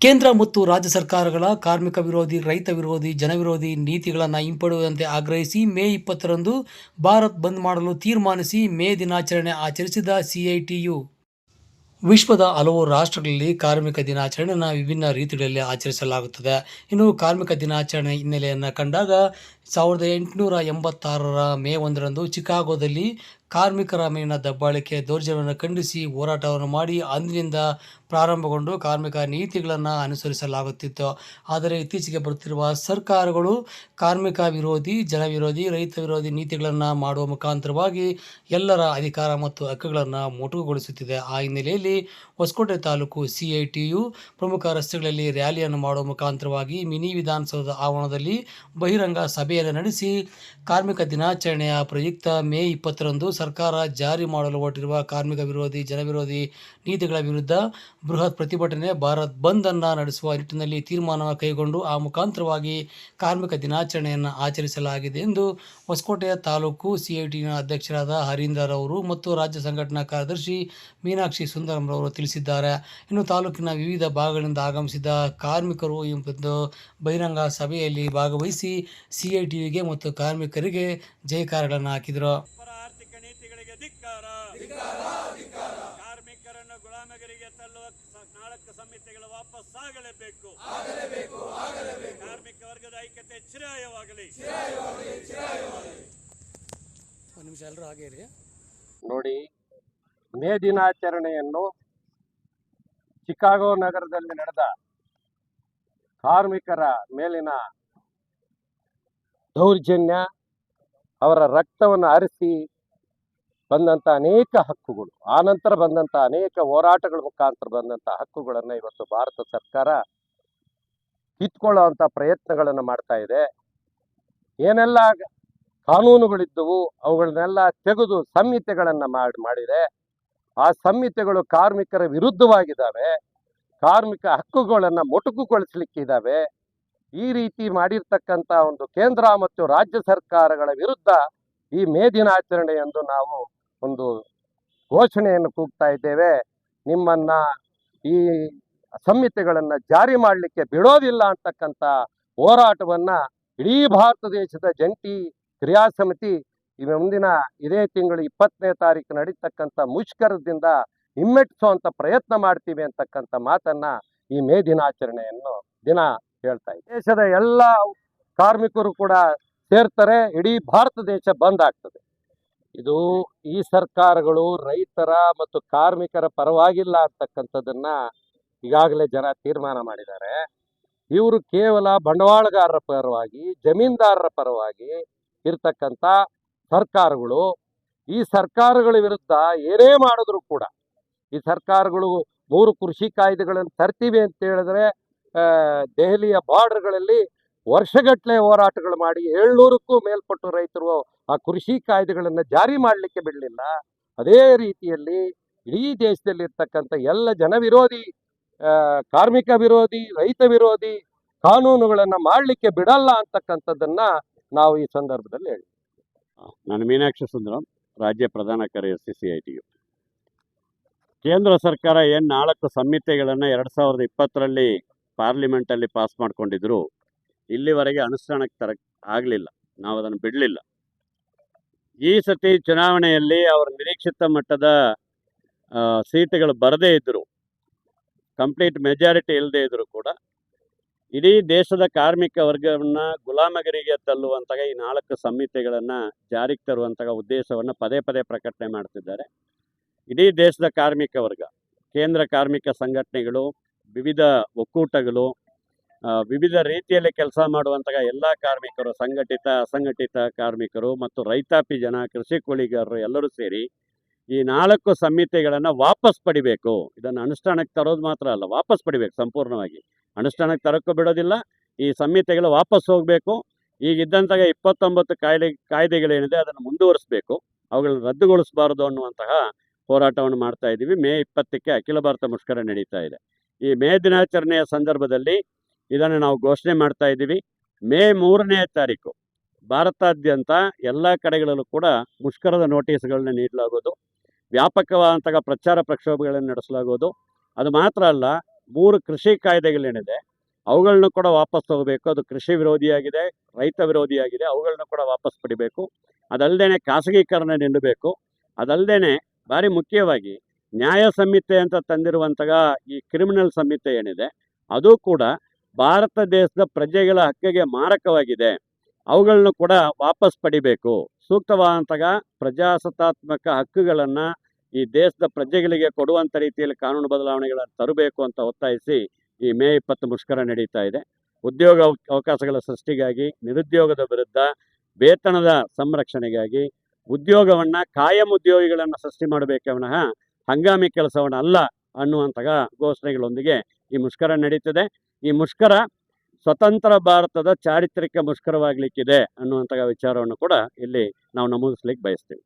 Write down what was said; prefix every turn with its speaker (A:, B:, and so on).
A: ಕೇಂದ್ರ ಮತ್ತು ರಾಜ್ಯ ಸರ್ಕಾರಗಳ ಕಾರ್ಮಿಕ ವಿರೋಧಿ, ರೈತ ವಿರೋಧಿ ಜನವಿರೋಧಿ ನೀತಿಗಳನ್ನು ಹಿಂಪಡೆಯುವಂತೆ ಆಗ್ರಹಿಸಿ ಮೇ ಇಪ್ಪತ್ತರಂದು ಭಾರತ್ ಬಂದ್ ಮಾಡಲು ತೀರ್ಮಾನಿಸಿ ಮೇ ದಿನಾಚರಣೆ ಆಚರಿಸಿದ ಸಿಐಟಿಯು ವಿಶ್ವದ ಹಲವು ರಾಷ್ಟ್ರಗಳಲ್ಲಿ ಕಾರ್ಮಿಕ ದಿನಾಚರಣೆಯನ್ನು ವಿಭಿನ್ನ ರೀತಿಗಳಲ್ಲಿ ಆಚರಿಸಲಾಗುತ್ತದೆ. ಇನ್ನು ಕಾರ್ಮಿಕ ದಿನಾಚರಣೆ ಹಿನ್ನೆಲೆಯನ್ನು ಕಂಡಾಗ ಸಾವಿರದ ಎಂಟುನೂರ ಎಂಬತ್ತಾರರ ಮೇ ಒಂದರಂದು ಚಿಕಾಗೋದಲ್ಲಿ ಕಾರ್ಮಿಕರ ಮೇಲಿನ ದಬ್ಬಾಳಿಕೆ, ದೌರ್ಜನ್ಯವನ್ನು ಖಂಡಿಸಿ ಹೋರಾಟವನ್ನು ಮಾಡಿ ಅಂದಿನಿಂದ ಪ್ರಾರಂಭಗೊಂಡು ಕಾರ್ಮಿಕ ನೀತಿಗಳನ್ನು ಅನುಸರಿಸಲಾಗುತ್ತಿತ್ತು. ಆದರೆ ಇತ್ತೀಚೆಗೆ ಬರುತ್ತಿರುವ ಸರ್ಕಾರಗಳು ಕಾರ್ಮಿಕ ವಿರೋಧಿ ಜನವಿರೋಧಿ ರೈತ ವಿರೋಧಿ ನೀತಿಗಳನ್ನು ಮಾಡುವ ಮುಖಾಂತರವಾಗಿ ಎಲ್ಲರ ಅಧಿಕಾರ ಮತ್ತು ಹಕ್ಕುಗಳನ್ನು ಮೊಟಕುಗೊಳಿಸುತ್ತಿದೆ. ಆ ಹಿನ್ನೆಲೆಯಲ್ಲಿ Hosakote taluk C I TU ಪ್ರಮುಖ ರಸ್ತೆಗಳಲ್ಲಿ ರ್ಯಾಲಿಯನ್ನು ಮಾಡುವ ಮುಖಾಂತರವಾಗಿ ಮಿನಿ ವಿಧಾನಸೌಧದ ಆವರಣದಲ್ಲಿ ಬಹಿರಂಗ ಸಭೆಯನ್ನು ನಡೆಸಿ ಕಾರ್ಮಿಕ ದಿನಾಚರಣೆಯ ಪ್ರಯುಕ್ತ ಮೇ ಇಪ್ಪತ್ತರಂದು ಸರ್ಕಾರ ಜಾರಿ ಮಾಡಲು ಹೊರಟಿರುವ ಕಾರ್ಮಿಕ ವಿರೋಧಿ ಜನವಿರೋಧಿ ನೀತಿಗಳ ವಿರುದ್ಧ ಬೃಹತ್ ಪ್ರತಿಭಟನೆ ಭಾರತ್ ಬಂದ್ ನಡೆಸುವ ನಿಟ್ಟಿನಲ್ಲಿ ತೀರ್ಮಾನ ಕೈಗೊಂಡು ಆ ಮುಖಾಂತರವಾಗಿ ಕಾರ್ಮಿಕ ದಿನಾಚರಣೆಯನ್ನು ಆಚರಿಸಲಾಗಿದೆ ಎಂದು ಹೊಸಕೋಟೆಯ ತಾಲೂಕು ಸಿಐಟಿನ ಅಧ್ಯಕ್ಷರಾದ ಹರೀಂದ್ರರವರು ಮತ್ತು ರಾಜ್ಯ ಸಂಘಟನಾ ಕಾರ್ಯದರ್ಶಿ ಮೀನಾಕ್ಷಿ ಸುಂದರಂರವರು ತಿಳಿಸಿದ್ದಾರೆ. ಇನ್ನು ತಾಲೂಕಿನ ವಿವಿಧ ಭಾಗಗಳಿಂದ ಆಗಮಿಸಿದ ಕಾರ್ಮಿಕರು ಒಂದು ಬಹಿರಂಗ ಸಭೆಯಲ್ಲಿ ಭಾಗವಹಿಸಿ ಸಿಐಟಿಯುಗೆ ಮತ್ತು ಕಾರ್ಮಿಕರಿಗೆ ಜಯಕಾರಗಳನ್ನು ಹಾಕಿದರು.
B: ಧಿಕ್ಕಾರ. ಕಾರ್ಮಿಕರನ್ನು ಗುಲಾಮಗಿರಿಗೆ ತಳ್ಳುವ ನಾಲ್ಕು ಸಮಿತಿಗಳು ವಾಪಸ್ ಆಗಲೇಬೇಕು. ಕಾರ್ಮಿಕ ವರ್ಗದ ಐಕ್ಯತೆ ಚಿರಾಯವಾಗಲಿ.
A: ಒಂದು ನಿಮಿಷ ಎಲ್ಲರೂ ಹಾಗೆ
C: ನೋಡಿ ಮೇ ದಿನಾಚರಣೆಯನ್ನು ಚಿಕಾಗೋ ನಗರದಲ್ಲಿ ನಡೆದ ಕಾರ್ಮಿಕರ ಮೇಲಿನ ದೌರ್ಜನ್ಯ ಅವರ ರಕ್ತವನ್ನು ಹರಿಸಿ ಬಂದಂಥ ಅನೇಕ ಹಕ್ಕುಗಳು. ಆನಂತರ ಬಂದಂಥ ಅನೇಕ ಹೋರಾಟಗಳ ಮುಖಾಂತರ ಬಂದಂಥ ಹಕ್ಕುಗಳನ್ನು ಇವತ್ತು ಭಾರತ ಸರ್ಕಾರ ಕಿತ್ಕೊಳ್ಳೋವಂಥ ಪ್ರಯತ್ನಗಳನ್ನು ಮಾಡ್ತಾ ಇದೆ. ಏನೆಲ್ಲ ಕಾನೂನುಗಳಿದ್ದವು ಅವುಗಳನ್ನೆಲ್ಲ ತೆಗೆದು ಸಂಹಿತೆಗಳನ್ನು ಮಾಡಿ, ಮಾಡಿದೆ. ಆ ಸಂಹಿತೆಗಳು ಕಾರ್ಮಿಕರ ವಿರುದ್ಧವಾಗಿದ್ದಾವೆ. ಕಾರ್ಮಿಕ ಹಕ್ಕುಗಳನ್ನು ಮೊಟಕುಗೊಳಿಸಲಿಕ್ಕಿದ್ದಾವೆ. ಈ ರೀತಿ ಮಾಡಿರ್ತಕ್ಕಂಥ ಒಂದು ಕೇಂದ್ರ ಮತ್ತು ರಾಜ್ಯ ಸರ್ಕಾರಗಳ ವಿರುದ್ಧ ಈ ಮೇ ದಿನಾಚರಣೆಯಂದು ನಾವು ಒಂದು ಘೋಷಣೆಯನ್ನು ಕೂಗ್ತಾ ಇದ್ದೇವೆ. ನಿಮ್ಮನ್ನ ಈ ಸಂಹಿತೆಗಳನ್ನು ಜಾರಿ ಮಾಡಲಿಕ್ಕೆ ಬಿಡೋದಿಲ್ಲ ಅಂತಕ್ಕಂಥ ಹೋರಾಟವನ್ನ ಇಡೀ ಭಾರತ ದೇಶದ ಜಂಟಿ ಕ್ರಿಯಾ ಸಮಿತಿ ಮುಂದಿನ ಇದೇ ತಿಂಗಳು ಇಪ್ಪತ್ತನೇ ತಾರೀಕು ನಡೀತಕ್ಕಂಥ ಮುಷ್ಕರದಿಂದ ಹಿಮ್ಮೆಟ್ಟಿಸುವಂತ ಪ್ರಯತ್ನ ಮಾಡ್ತೀವಿ ಅಂತಕ್ಕಂಥ ಮಾತನ್ನ ಈ ಮೇ ದಿನಾಚರಣೆಯನ್ನು ದಿನ ಹೇಳ್ತಾ ಇದೆ ದೇಶದ ಎಲ್ಲ ಕಾರ್ಮಿಕರು ಕೂಡ ಸೇರ್ತಾರೆ, ಇಡೀ ಭಾರತ ದೇಶ ಬಂದ್ ಆಗ್ತದೆ. ಇದು ಈ ಸರ್ಕಾರಗಳು ರೈತರ ಮತ್ತು ಕಾರ್ಮಿಕರ ಪರವಾಗಿಲ್ಲ ಅಂತಕ್ಕಂಥದ್ದನ್ನ ಈಗಾಗಲೇ ಜನ ತೀರ್ಮಾನ ಮಾಡಿದ್ದಾರೆ. ಇವರು ಕೇವಲ ಬಂಡವಾಳಗಾರರ ಪರವಾಗಿ, ಜಮೀನ್ದಾರರ ಪರವಾಗಿ ಇರ್ತಕ್ಕಂಥ ಸರ್ಕಾರಗಳು. ಈ ಸರ್ಕಾರಗಳ ವಿರುದ್ಧ ಏನೇ ಮಾಡಿದ್ರು ಕೂಡ, ಈ ಸರ್ಕಾರಗಳು ಮೂರು ಕೃಷಿ ಕಾಯ್ದೆಗಳನ್ನು ತರ್ತೀವಿ ಅಂತ ಹೇಳಿದ್ರೆ ದೆಹಲಿಯ ಬಾರ್ಡರ್ಗಳಲ್ಲಿ ವರ್ಷಗಟ್ಟಲೆ ಹೋರಾಟಗಳು ಮಾಡಿ ಏಳ್ನೂರಕ್ಕೂ ಮೇಲ್ಪಟ್ಟು ರೈತರು ಆ ಕೃಷಿ ಕಾಯ್ದೆಗಳನ್ನು ಜಾರಿ ಮಾಡಲಿಕ್ಕೆ ಬಿಡಲಿಲ್ಲ. ಅದೇ ರೀತಿಯಲ್ಲಿ ಇಡೀ ದೇಶದಲ್ಲಿ ಇರ್ತಕ್ಕಂಥ ಎಲ್ಲ ಜನ ವಿರೋಧಿ ಕಾರ್ಮಿಕ ವಿರೋಧಿ, ರೈತ ವಿರೋಧಿ ಕಾನೂನುಗಳನ್ನು ಮಾಡಲಿಕ್ಕೆ ಬಿಡಲ್ಲ ಅಂತಕ್ಕಂಥದ್ದನ್ನ ನಾವು ಈ ಸಂದರ್ಭದಲ್ಲಿ ಹೇಳಿ
B: ನಾನು ಮೀನಾಕ್ಷಿ ಸುಂದರಂ, ರಾಜ್ಯ ಪ್ರಧಾನ ಕಾರ್ಯದರ್ಶಿ ಸಿ ಐ ಟಿಯು ಕೇಂದ್ರ ಸರ್ಕಾರ ಏನು ನಾಲ್ಕು ಸಂಹಿತೆಗಳನ್ನು ಎರಡು ಸಾವಿರದ ಇಪ್ಪತ್ತರಲ್ಲಿ ಪಾರ್ಲಿಮೆಂಟಲ್ಲಿ ಪಾಸ್ ಮಾಡ್ಕೊಂಡಿದ್ರು ಇಲ್ಲಿವರೆಗೆ ಅನುಷ್ಠಾನಕ್ಕೆ ತರ ಆಗಲಿಲ್ಲ. ನಾವು ಅದನ್ನು ಬಿಡಲಿಲ್ಲ. ಈ ಸತಿ ಚುನಾವಣೆಯಲ್ಲಿ ಅವರು ನಿರೀಕ್ಷಿತ ಮಟ್ಟದ ಸೀಟುಗಳು ಬರದೇ ಇದ್ದರು, ಕಂಪ್ಲೀಟ್ ಮೆಜಾರಿಟಿ ಇಲ್ಲದೇ ಇದ್ದರೂ ಕೂಡ, ಇಡೀ ದೇಶದ ಕಾರ್ಮಿಕ ವರ್ಗವನ್ನು ಗುಲಾಮಗಿರಿಗೆ ತಲ್ಲುವಂತಹ ಈ ನಾಲ್ಕು ಸಂಹಿತೆಗಳನ್ನು ಜಾರಿಗೆ ತರುವಂತಹ ಉದ್ದೇಶವನ್ನು ಪದೇ ಪದೇ ಪ್ರಕಟಣೆ ಮಾಡ್ತಿದ್ದಾರೆ. ಇಡೀ ದೇಶದ ಕಾರ್ಮಿಕ ವರ್ಗ, ಕೇಂದ್ರ ಕಾರ್ಮಿಕ ಸಂಘಟನೆಗಳು, ವಿವಿಧ ಒಕ್ಕೂಟಗಳು ವಿವಿಧ ರೀತಿಯಲ್ಲಿ ಕೆಲಸ ಮಾಡುವಂತಹ ಎಲ್ಲ ಕಾರ್ಮಿಕರು, ಸಂಘಟಿತ, ಅಸಂಘಟಿತ ಕಾರ್ಮಿಕರು ಮತ್ತು ರೈತಾಪಿ ಜನ, ಕೃಷಿ ಕೂಲಿಗಾರರು ಎಲ್ಲರೂ ಸೇರಿ ಈ ನಾಲ್ಕು ಸಂಹಿತೆಗಳನ್ನು ವಾಪಸ್ ಪಡಿಬೇಕು. ಇದನ್ನು ಅನುಷ್ಠಾನಕ್ಕೆ ತರೋದು ಮಾತ್ರ ಅಲ್ಲ, ವಾಪಸ್ ಪಡಿಬೇಕು ಸಂಪೂರ್ಣವಾಗಿ. ಅನುಷ್ಠಾನಕ್ಕೆ ತರೋಕ್ಕೂ ಬಿಡೋದಿಲ್ಲ, ಈ ಸಂಹಿತೆಗಳು ವಾಪಸ್ ಹೋಗಬೇಕು. ಈಗಿದ್ದಂತಹ ಇಪ್ಪತ್ತೊಂಬತ್ತು ಕಾಯ್ದೆ, ಕಾಯ್ದೆಗಳೇನಿದೆ ಅದನ್ನು ಮುಂದುವರಿಸಬೇಕು. ಅವುಗಳನ್ನು ರದ್ದುಗೊಳಿಸಬಾರದು ಅನ್ನುವಂತಹ ಹೋರಾಟವನ್ನು ಮಾಡ್ತಾ ಇದ್ದೀವಿ ಮೇ ಇಪ್ಪತ್ತಕ್ಕೆ ಅಖಿಲ ಭಾರತ ಮುಷ್ಕರ ನಡೀತಾ ಇದೆ. ಈ ಮೇ ದಿನಾಚರಣೆಯ ಸಂದರ್ಭದಲ್ಲಿ ಇದನ್ನು ನಾವು ಘೋಷಣೆ ಮಾಡ್ತಾ ಇದ್ದೀವಿ. ಮೇ ಮೂರನೇ ತಾರೀಕು, ಭಾರತಾದ್ಯಂತ ಎಲ್ಲ ಕಡೆಗಳಲ್ಲೂ ಕೂಡ ಮುಷ್ಕರದ ನೋಟಿಸ್ಗಳನ್ನ ನೀಡಲಾಗೋದು ವ್ಯಾಪಕವಾದಂತಹ ಪ್ರಚಾರ ಪ್ರಕ್ಷೋಭಗಳನ್ನು ನಡೆಸಲಾಗುವುದು. ಅದು ಮಾತ್ರ ಅಲ್ಲ, ಮೂರು ಕೃಷಿ ಕಾಯ್ದೆಗಳೇನಿದೆ ಅವುಗಳನ್ನು ಕೂಡ ವಾಪಸ್ ತಗೋಬೇಕು. ಅದು ಕೃಷಿ ವಿರೋಧಿಯಾಗಿದೆ, ರೈತ ವಿರೋಧಿಯಾಗಿದೆ ಅವುಗಳನ್ನು ಕೂಡ ವಾಪಸ್ ಪಡಿಬೇಕು. ಅದಲ್ಲದೆ ಖಾಸಗೀಕರಣ ನಿಲ್ಲಬೇಕು. ಅದಲ್ಲದೆ ಭಾರಿ ಮುಖ್ಯವಾಗಿ ನ್ಯಾಯ ಸಂಹಿತೆ ಅಂತ ತಂದಿರುವಂತಹ ಈ ಕ್ರಿಮಿನಲ್ ಸಂಹಿತೆ ಏನಿದೆ, ಅದು ಕೂಡ ಭಾರತ ದೇಶದ ಪ್ರಜೆಗಳ ಹಕ್ಕಿಗೆ ಮಾರಕವಾಗಿದೆ. ಅವುಗಳನ್ನು ಕೂಡ ವಾಪಸ್ ಪಡಿಬೇಕು. ಸೂಕ್ತವಾದಂತಹ ಪ್ರಜಾಸತ್ತಾತ್ಮಕ ಹಕ್ಕುಗಳನ್ನು ಈ ದೇಶದ ಪ್ರಜೆಗಳಿಗೆ ಕೊಡುವಂಥ ರೀತಿಯಲ್ಲಿ ಕಾನೂನು ಬದಲಾವಣೆಗಳನ್ನು ತರಬೇಕು ಅಂತ ಒತ್ತಾಯಿಸಿ ಈ ಮೇ ಇಪ್ಪತ್ತು ಮುಷ್ಕರ ನಡೀತಾ ಇದೆ. ಉದ್ಯೋಗ ಅವ- ಅವಕಾಶಗಳ ಸೃಷ್ಟಿಗಾಗಿ, ನಿರುದ್ಯೋಗದ ವಿರುದ್ಧ, ವೇತನದ ಸಂರಕ್ಷಣೆಗಾಗಿ, ಉದ್ಯೋಗವನ್ನು ಕಾಯಂ ಉದ್ಯೋಗಿಗಳನ್ನು ಸೃಷ್ಟಿ ಮಾಡಬೇಕೆ ಹಂಗಾಮಿ ಕೆಲಸವನ್ನು ಅಲ್ಲ ಅನ್ನುವಂತಹ ಘೋಷಣೆಗಳೊಂದಿಗೆ ಈ ಮುಷ್ಕರ ನಡೀತದೆ. ಈ ಮುಷ್ಕರ ಸ್ವತಂತ್ರ ಭಾರತದ ಚಾರಿತ್ರಿಕ ಮುಷ್ಕರವಾಗಲಿಕ್ಕಿದೆ ಅನ್ನುವಂತಹ ವಿಚಾರವನ್ನು ಕೂಡ ಇಲ್ಲಿ ನಾವು ನಮೂದಿಸ್ಲಿಕ್ಕೆ ಬಯಸ್ತೀವಿ.